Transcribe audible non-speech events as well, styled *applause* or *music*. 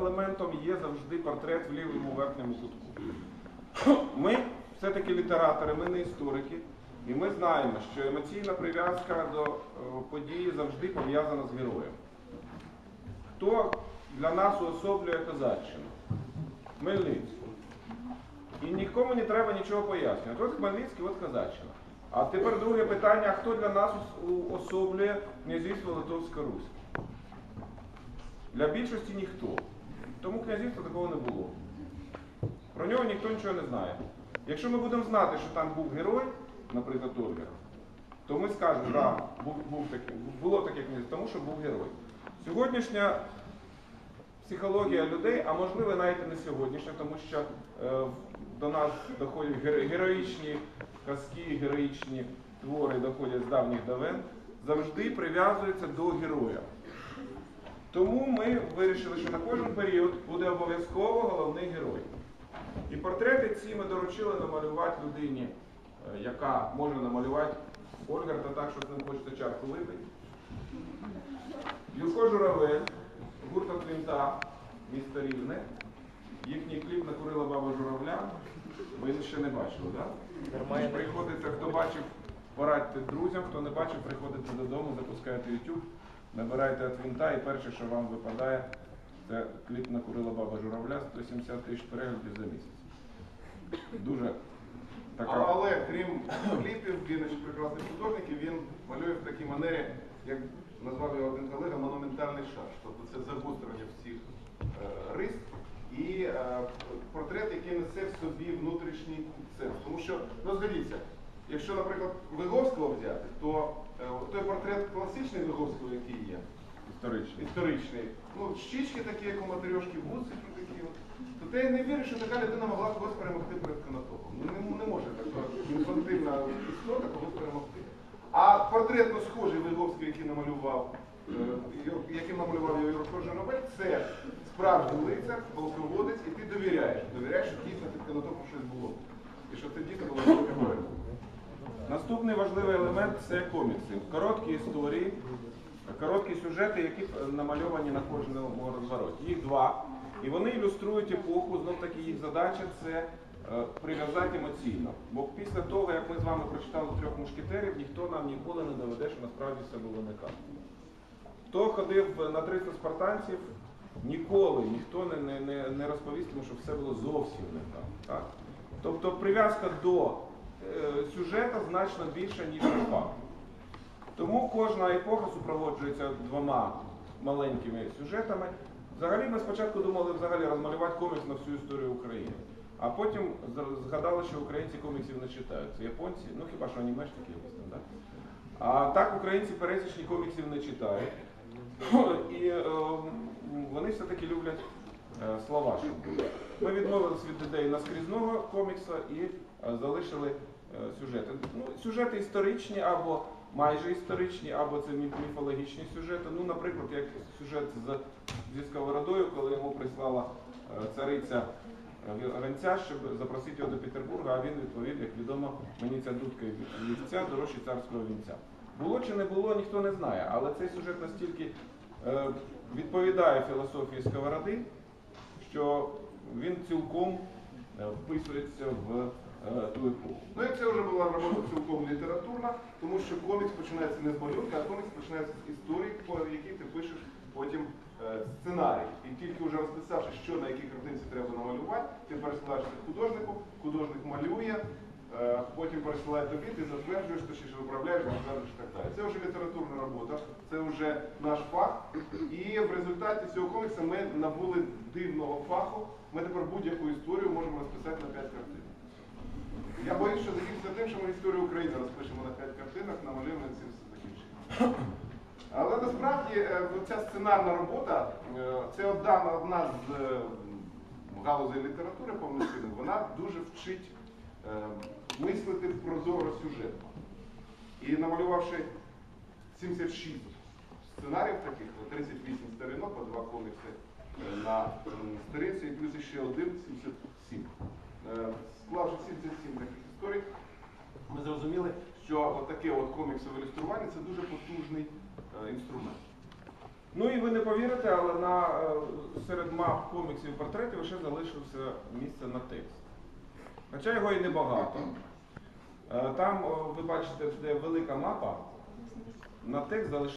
елементом є завжди портрет в лівому верхньому кутку. *clears throat* Ми все-таки літератори, ми не історики, і ми знаємо, що емоційна прив'язка до е, події завжди пов'язана з героєм. Хто для нас уособлює козаччину? Хмельницький. І нікому не треба нічого пояснювати. От Хмельницький, от Козаччина. А тепер друге питання, хто для нас ос- уособлює князівство Литовська Русь? Для більшості ніхто. Тому князівства такого не було. Про нього ніхто нічого не знає. Якщо ми будемо знати, що там був герой, наприклад, Ольга, то ми скажемо, да, був, був такий, було таке князівство, тому що був герой. Сьогоднішня психологія людей, а можливо навіть і не сьогоднішня, тому що е, до нас доходять геро- героїчні казки, героїчні твори доходять з давніх давен, завжди прив'язуються до героя. Тому ми вирішили, що на кожен період буде обов'язково головний герой. І портрети ці ми доручили намалювати людині, е, яка може намалювати Ольгарта так, що з ним хочеться чарку випити. Юрко Журавель, гурт Квінта, місто Рівне. Їхній кліп накурила баба Журавля. Ви ще не бачили, так? Да? Приходите, хто бачив, порадьте друзям, хто не бачив, приходите додому, запускаєте YouTube, набираєте Твінта і перше, що вам випадає, це кліп накурила баба Журавля, 170 тисяч переглядів за місяць. Дуже така. Але крім кліпів, він ще прекрасний художник, він малює в такій манері, як назвав його один колега, монументальний шаш. Тобто це загострення всіх е, рис і е, портрет, який несе в собі внутрішній сенс. Тому що, ну згадіться, якщо, наприклад, Виговського взяти, то той портрет класичний Виговського, який є, Історичний. історичний. Ну, щічки такі, як у Матерьошки, вусики такі. От. То ти не віриш, що така людина могла когось перемогти перед канатопом. Ну не, не може така інфантильна істота когось перемогти. А портретно схожий Виговський, який намалював, е, яким намалював його Юрко Журавель, це справжній лицар, полководець, і ти довіряєш. Довіряєш, що дійсно під канатопом щось було. І що ти дійсно була героєм. Наступний важливий елемент це комікси. Короткі історії, короткі сюжети, які е, намальовані на кожному розвороті. Їх два. І вони ілюструють епоху, знов таки їх задача це е, прив'язати емоційно. Бо після того, як ми з вами прочитали трьох мушкетерів, ніхто нам ніколи не доведе, що насправді все було не так. Хто ходив на 300 спартанців, ніколи ніхто не, не, не, не розповість, тому що все було зовсім не так. так? Тобто прив'язка до сюжета значно більша, ніж до. Тому кожна епоха супроводжується двома маленькими сюжетами. Взагалі ми спочатку думали взагалі розмалювати комікс на всю історію України. А потім згадали, що українці коміксів не читають. Це японці, ну хіба що анімешники якісь там, так? А так українці пересічні коміксів не читають. *clears throat* І е, вони все-таки люблять е, слова. Ми відмовились від ідеї наскрізного комікса і е, залишили е, сюжети. Ну, сюжети історичні або майже історичні, або це міфологічні сюжети. Ну, наприклад, як сюжет з, зі сковородою, коли йому прислала е, цариця е, гонця, щоб запросити його до Петербурга, а він відповів, як відомо, мені ця дудка вівця дорожче царського вінця. Було чи не було, ніхто не знає, але цей сюжет настільки е, відповідає філософії сковороди, що він цілком е, вписується в е, ту епоху. Ну і це вже була робота цілком літературна, тому що комікс починається не з малюнка, а комікс починається з історії, по якій ти пишеш потім е, сценарій. І тільки вже розписавши, що на якій картинці треба намалювати, ти пересилаєш це художнику, художник малює, е, потім пересилає тобі, ти затверджуєш, точніше виправляєш, затверджуєш і так далі. Це вже літературна робота, це вже наш фах. І в результаті цього коміксу ми набули дивного фаху. Ми тепер будь-яку історію можемо розписати на 5 картин. Я боюсь, що закінчиться тим, що ми історію України розпишемо на 5 картинах, намалюємо і цим все закінчиться. *clears throat* Але насправді е, ця сценарна робота, е, це одна, одна з е, галузей літератури повноцінних, вона дуже вчить мислити прозоро сюжетно. І намалювавши 76 сценаріїв таких, 38 сторінок, по два комікси на сторінці, і плюс ще один 77. Е, Склавши 77 таких історій, ми зрозуміли, що отаке от коміксове ілюстрування це дуже потужний е, інструмент. Ну і ви не повірите, але на, е, серед мап коміксів і портретів ще залишився місце на текст. Хоча його і небагато. Там, ви бачите, де велика мапа, на текст залишився.